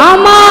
আমার